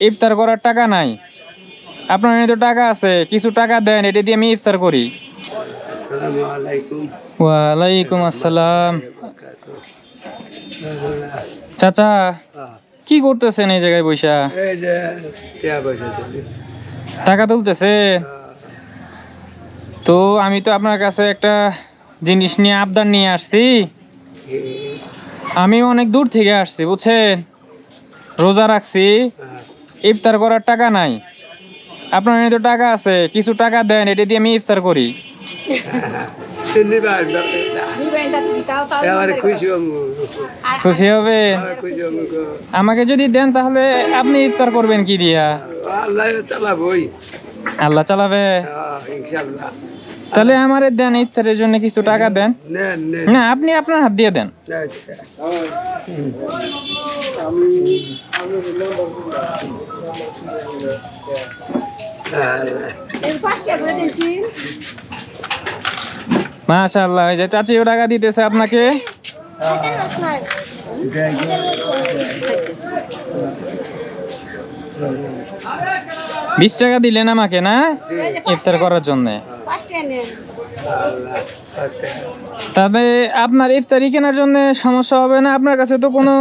ইফতার করার টাকা নাই। আপনার এখানে তো টাকা আছে কিছু টাকা দেন এটা দিয়ে আমি ইফতার করি। ওয়ালাইকুম আসসালাম। চাচা কি করতেছেন এই জায়গায় বৈশা? টাকা তুলতেছে? তো আমি তো আপনার কাছে একটা জিনিস নিয়ে আবদার নিয়ে আসছি। আমি অনেক দূর থেকে আসছি বুঝছেন? রোজা রাখছি। ইফতার করার টাকা নাই। আপনার এখানে তো টাকা আছে কিছু টাকা দেন এটা দিয়ে আমি ইফতার করি। খুশি হবে। আমাকে যদি দেন তাহলে আপনি ইফতার করবেন কি দিয়া? আল্লাহ চালাবে তাহলে আমার দেন ইফতারের জন্য কিছু টাকা দেন। না আপনি আপনার হাত দিয়ে দেন। মাশাআল্লাহ ওই যে চাচিও টাকা দিতেছে আপনাকে। বিশ টাকা দিলেন আমাকে না? ইফতার করার জন্য। তবে আপনার ইফতারি কেনার জন্য সমস্যা হবে না আপনার কাছে তো কোনো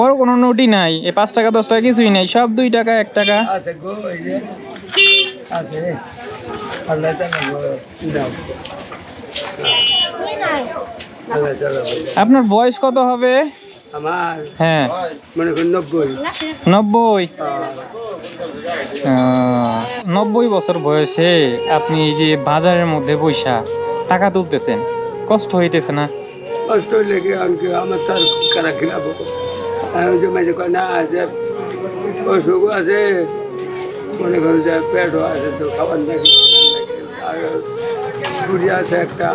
বড় কোনো নোটই নাই। এই পাঁচ টাকা দশ টাকা কিছুই নাই সব দুই টাকা এক টাকা। আল্লাহ চালাবো। আপনার বয়স কত হবে? আমার হ্যাঁ। মনে করি নব্বই। নব্বই? আহ, নব্বই বছর বয়সে আপনি এই যে বাজারের মধ্যে পয়সা টাকা তুলতেছেন কষ্ট হইতেছে না? কষ্ট লেগে আমাকে আমার তার কারা খিলাবো আমি যে মাঝে কয় না যে অসুখ আছে মনে করেন যে পেটও আছে তো খাবার নাকি আর আছে একটা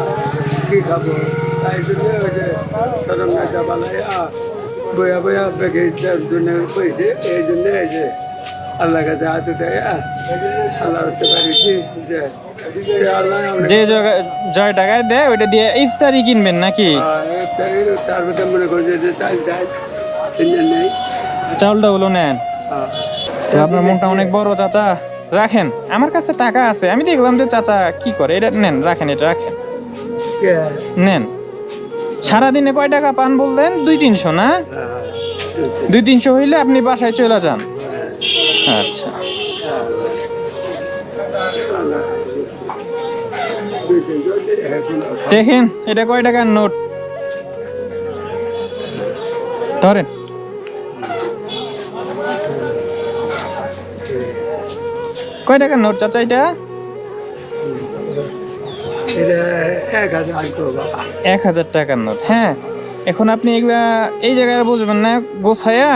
কি খাব? তাই জন্য ওই যে বালাইয়া বইয়া বইয়া পেকে ইচ্ছার জন্য কইছে এই জন্য এই যে আল্লাহ কাছে হাত আল্লাহ পারিছি যে যে জয় টাকায় দেয় ওইটা দিয়ে ইফতারি কিনবেন নাকি? তার ভিতরে মনে করি যে চাল চাল নেই চাউলটা গুলো নেন। তো আপনার মনটা অনেক বড় চাচা। রাখেন আমার কাছে টাকা আছে। আমি দেখলাম যে চাচা কি করে এটা নেন রাখেন এটা রাখেন? নেন। সারাদিনে কয় টাকা পান বললেন? দুই তিনশো না? দুই তিনশো হইলে আপনি বাসায় চলে যান। আচ্ছা। দেখেন, এটা কয় টাকার নোট? ধরেন। কয় টাকার নোট, চাচা, এটা? এক হাজার টাকার নোট হ্যাঁ। এখন আপনি এগুলা এই জায়গায় বুঝবেন না গোছায়া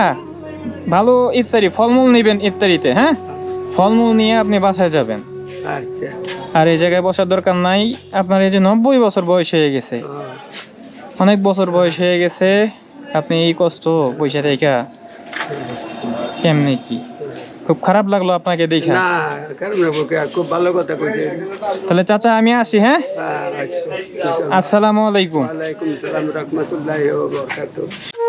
ভালো ইফতারি ফলমূল নেবেন ইফতারিতে হ্যাঁ? ফলমূল নিয়ে আপনি বাসায় যাবেন। আচ্ছা। আর এই জায়গায় বসার দরকার নাই আপনার এই যে নব্বই বছর বয়স হয়ে গেছে। অনেক বছর বয়স হয়ে গেছে আপনি এই কষ্ট পয়সা রেখা কেমনে কি? খুব খারাপ লাগল আপনাকে দেখে। না কারণ বুকে খুব ভালো কথা কইছে। তাহলে চাচা আমি আসি হ্যাঁ? আসসালামু আলাইকুম আসসালামু আলাইকুম। আসসালাম রাহমাতুল্লাহি ওয়া রহমতুল্লাহ